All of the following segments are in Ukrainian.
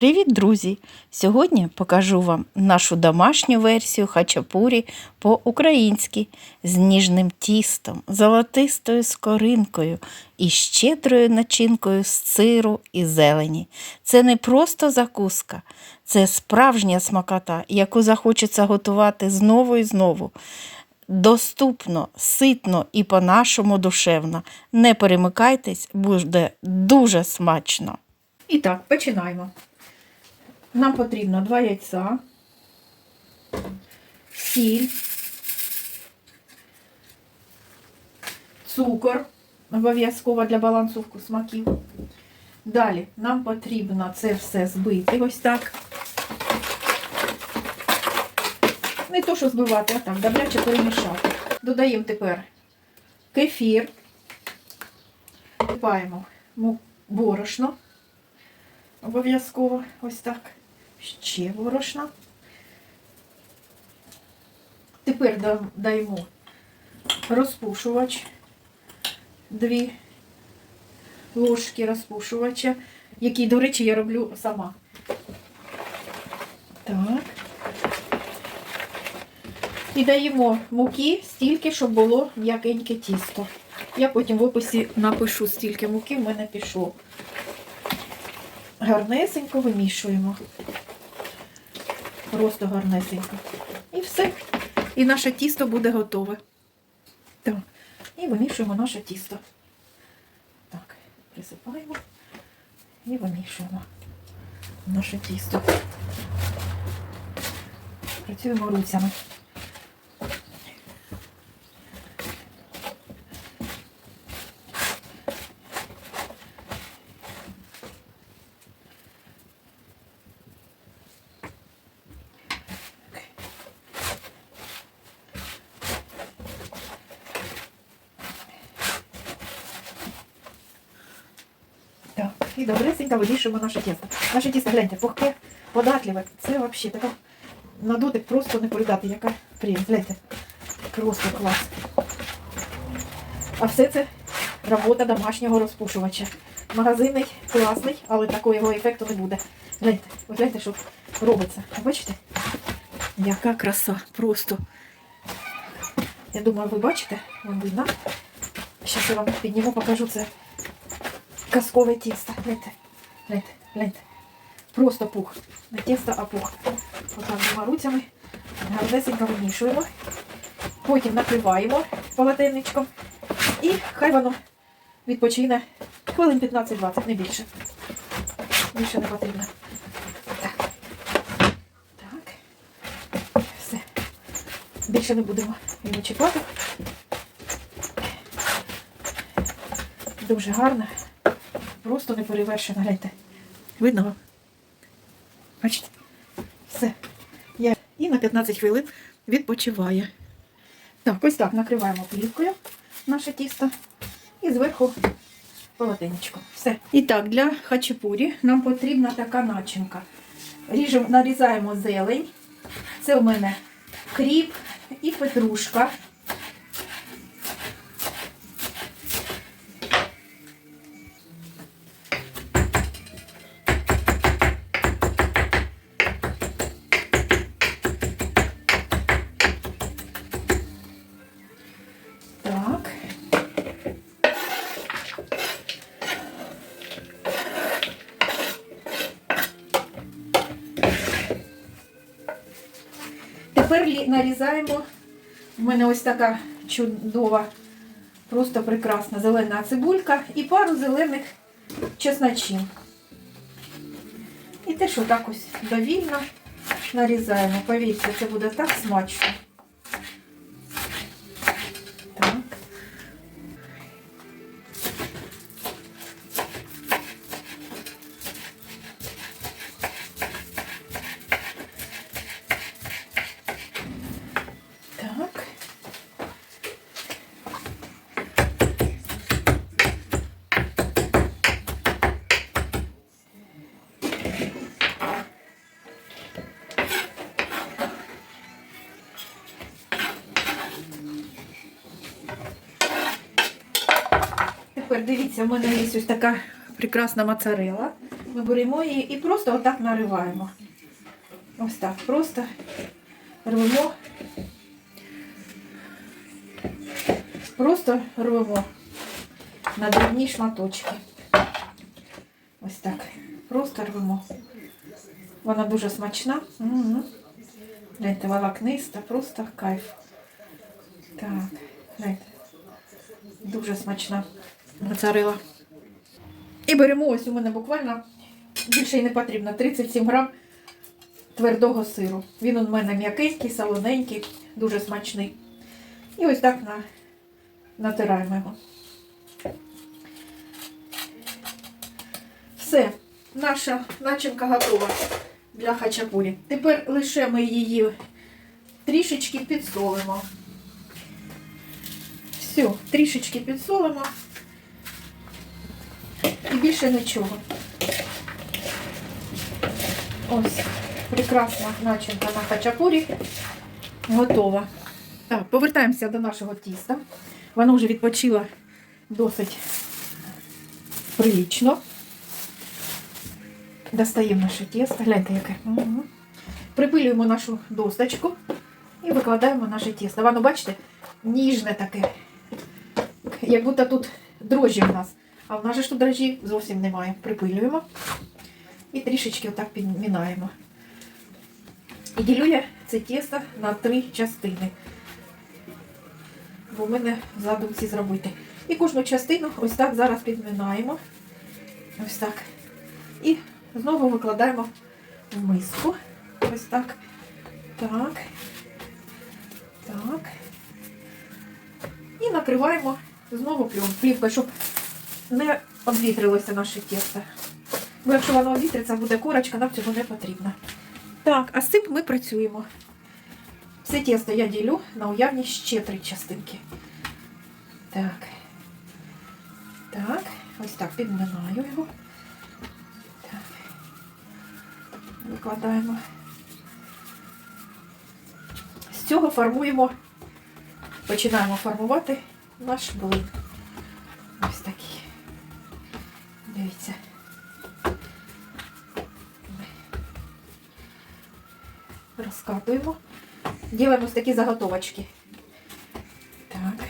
Привіт, друзі! Сьогодні покажу вам нашу домашню версію хачапурі по-українськи з ніжним тістом, золотистою скоринкою і щедрою начинкою з сиру і зелені. Це не просто закуска, це справжня смакота, яку захочеться готувати знову і знову. Доступно, ситно і по-нашому душевно. Не перемикайтесь, буде дуже смачно. І так, починаємо. Нам потрібно 2 яйця, сіль, цукор, обов'язково для балансу смаків. Далі нам потрібно це все збити ось так. Не то, що збивати, а так, добряче перемішати. Додаємо тепер кефір, Висипаємо борошно. Обов'язково ось так. Ще борошна. Тепер даємо розпушувач. Дві ложки розпушувача, який, до речі, я роблю сама. Так. І даємо муки стільки, щоб було м'якеньке тісто. Я потім в описі напишу, стільки муки в мене пішло. Гарнесенько вимішуємо. Просто гарнесенько. І все. І наше тісто буде готове. Так. І вимішуємо наше тісто. Так, присипаємо і вимішуємо наше тісто. Працюємо руцями. Так, і добресенько вимішуємо наше тісто. Наше тісто, гляньте, пухке, податливе. Це взагалі така на дотик просто не передати, яка приємність. Гляньте, просто клас. А все це робота домашнього розпушувача. Магазинний класний, але такого його ефекту не буде. Гляньте, ви гляньте, що робиться. Бачите? Яка краса, просто. Я думаю, ви бачите, вам видно. Зараз я вам підніму, покажу це казкове тісто. Гляньте, гляньте, гляньте. Просто пух. Не тісто, а пух. Отак двома руцями гарнесенько вимішуємо. Потім накриваємо полотенничком. І хай воно відпочине хвилин 15-20, не більше. Більше не потрібно. Так. Так. Все. Більше не будемо його чіпати. Дуже гарно. Просто не перевершено. Гляньте. Видно вам? Бачите? Все. Я... І на 15 хвилин відпочиває. Так, ось так накриваємо плівкою наше тісто. І зверху полотенечко. Все. І так, для хачапурі нам потрібна така начинка. Ріжемо, нарізаємо зелень. Це у мене кріп і петрушка. Тепер нарізаємо. У мене ось така чудова, просто прекрасна зелена цибулька і пару зелених чесночин. І теж отак ось довільно нарізаємо. Повірте, це буде так смачно. Тепер дивіться, в мене є ось така прекрасна моцарела. Ми беремо її і просто отак нариваємо. Ось так, просто рвемо. Просто рвемо на дрібні шматочки. Ось так. Просто рвемо. Вона дуже смачна. Гляньте, волокниста, просто кайф. Так, гляньте. Дуже смачна моцарила. І беремо ось у мене буквально більше й не потрібно 37 грам твердого сиру. Він у мене м'якенький, солоненький, дуже смачний. І ось так на, натираємо його. Все, наша начинка готова для хачапурі. Тепер лише ми її трішечки підсолимо. Все, трішечки підсолимо. І більше нічого. Ось, прекрасна начинка на хачапурі готова. Так, повертаємося до нашого тіста. Воно вже відпочило досить прилічно. Достаємо наше тісто. Гляньте, яке. Угу. Припилюємо нашу досточку і викладаємо наше тісто. Воно, бачите, ніжне таке. Як будто тут дрожжі в нас. А в нас ж тут дрожжі зовсім немає. Припилюємо і трішечки отак підмінаємо. І ділю я це тісто на три частини. Бо в мене задумці зробити. І кожну частину ось так зараз підмінаємо. Ось так. І знову викладаємо в миску. Ось так. Так. Так. І накриваємо знову плівкою, щоб не обвітрилося наше тісто. Бо якщо воно обвітриться, буде корочка, нам цього не потрібно. Так, а з цим ми працюємо. Все тісто я ділю на уявні ще три частинки. Так. Так, ось так підминаю його. Так. Викладаємо. З цього формуємо, починаємо формувати наш блин. Дивіться. Розкатуємо. Ділимо ось такі заготовочки. Так.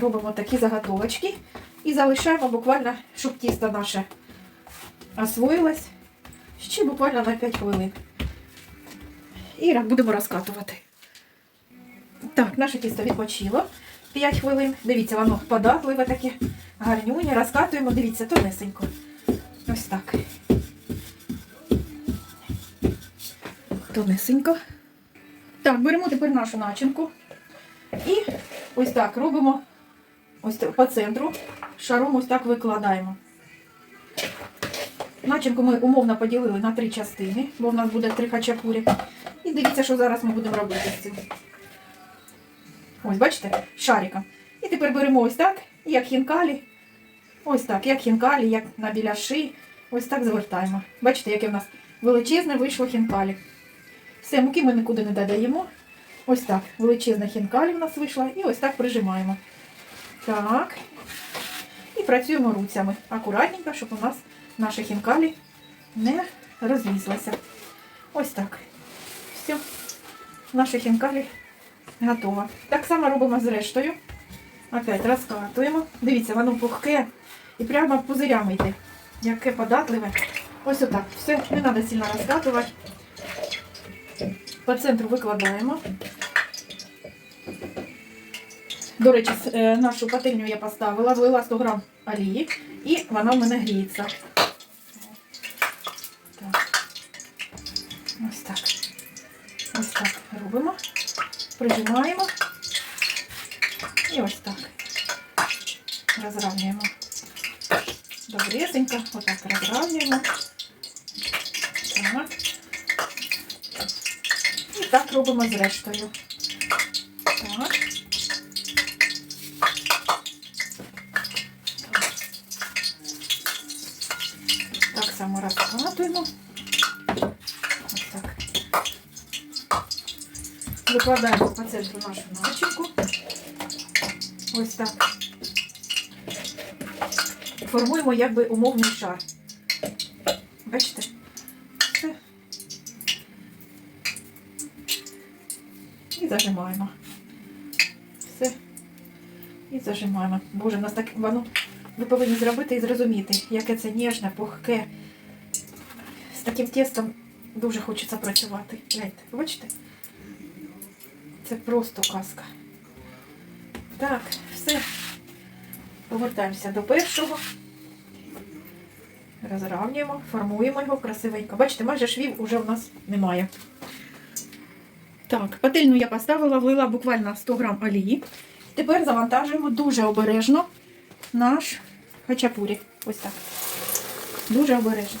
Робимо такі заготовочки і залишаємо буквально, щоб тісто наше освоїлось, ще буквально на 5 хвилин. І будемо розкатувати. Так, наше тісто відпочило 5 хвилин. Дивіться, воно податливе таке, гарнюнє. Розкатуємо, дивіться, тонесенько. Ось так. Тонесенько. Так, беремо тепер нашу начинку. І ось так робимо ось по центру. Шаром ось так викладаємо. Начинку ми умовно поділили на три частини, бо в нас буде три хачапурі. І дивіться, що зараз ми будемо робити з цим. Ось, бачите, шариком. І тепер беремо ось так, як хінкалі. Ось так, як хінкалі, як на біляши. Ось так завертаємо. Бачите, яке в нас величезне вийшло хінкалі. Все, муки ми нікуди не додаємо. Ось так, величезна хінкалі в нас вийшла. І ось так прижимаємо. Так. І працюємо руцями. Акуратненько, щоб у нас наші хінкалі не розлізлися. Ось так. Все. Наші хінкалі готово. Так само робимо з рештою. Опять розкатуємо. Дивіться, воно пухке і прямо пузирями йде. Яке податливе. Ось отак. Все, не треба сильно розкатувати. По центру викладаємо. До речі, е, нашу пательню я поставила, влила 100 грам олії і вона в мене гріється. Ось так. Ось так робимо. Прижимаємо. І ось так. Розравнюємо. Добресенько. Отак розравнюємо. Так. І так робимо з рештою. Так. Так само розкатуємо. Ось так. Викладаємо по центру нашу начинку. Ось так. Формуємо якби умовний шар. Бачите? Все. І зажимаємо. Все. І зажимаємо. Боже, у нас так воно ви повинні зробити і зрозуміти, яке це ніжне, пухке. З таким тестом дуже хочеться працювати. Гляньте, бачите? Це просто казка. Так, все. Повертаємося до першого. Розравнюємо, формуємо його красивенько. Бачите, майже швів уже в нас немає. Так, пательню я поставила, влила буквально 100 грам олії. Тепер завантажуємо дуже обережно наш хачапурі. Ось так. Дуже обережно.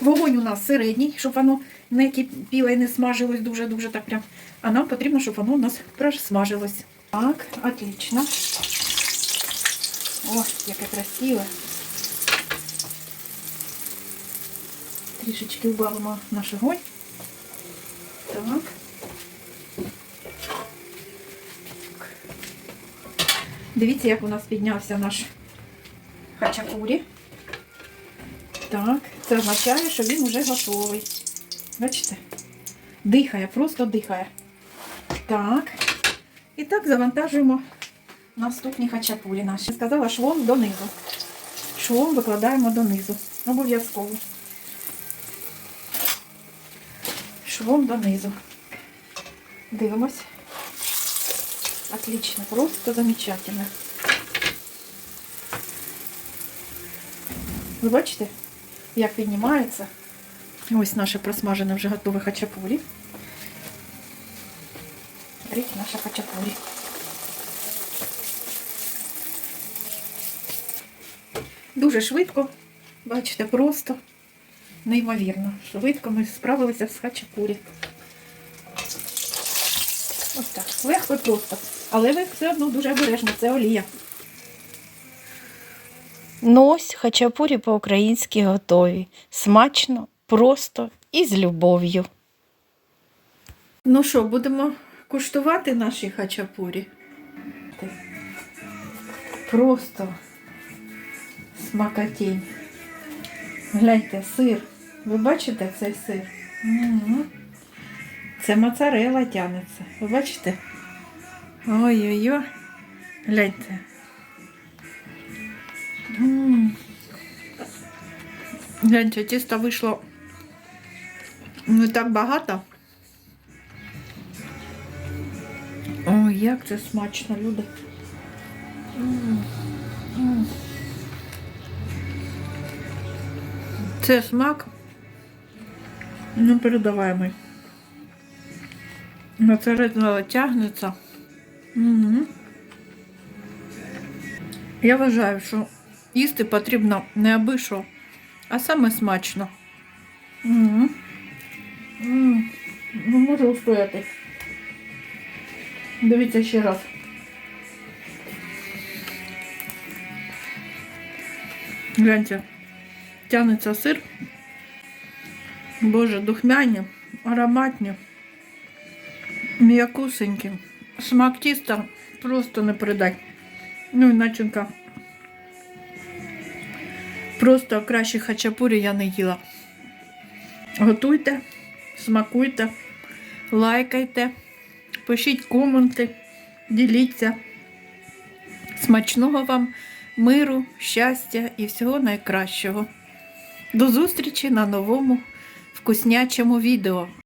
Вогонь у нас середній, щоб воно не кипіло і не смажилось дуже-дуже так прям. А нам потрібно, щоб воно у нас просмажилось. Так, отлично. О, яке красиве. Трішечки вбавимо наш огонь. Так. Дивіться, як у нас піднявся наш хачапурі. Це означає, що він вже готовий. Бачите? Дихає, просто дихає. Так. І так завантажуємо наступні хачапурі наші. Сказала швом донизу. Швом викладаємо донизу. Обов'язково. Швом донизу. Дивимось. Отлично, просто замечательно. Ви бачите, як піднімається? Ось наше просмажене вже готове хачапурі. Беріть наше хачапурі. Дуже швидко, бачите, просто неймовірно. Швидко ми справилися з хачапурі. Ось так. Легко і просто. Але ви все одно дуже обережно, це олія. Ну ось хачапурі по-українськи готові. Смачно, просто і з любов'ю. Ну що, будемо куштувати наші хачапурі? Просто смакотінь. Гляньте, сир. Ви бачите цей сир? Мгм. Це моцарела тянеться. Ви бачите? Ой-ой-ой. Гляньте. Гляньте, тісто вийшло не так багато. Ой, як це смачно, люди. Це смак непередаваємий. Моцарелла тягнеться. Угу. Я вважаю, що їсти потрібно не аби що, а саме смачно. Угу. Не можу устояти. Дивіться ще раз. Гляньте, тянеться сир. Боже, духмяні, ароматні, м'якусенькі. Смак тіста просто не передать. Ну і начинка. Просто краще хачапурі я не їла. Готуйте, смакуйте, лайкайте, пишіть коменти, діліться. Смачного вам миру, щастя і всього найкращого. До зустрічі на новому вкуснячому відео.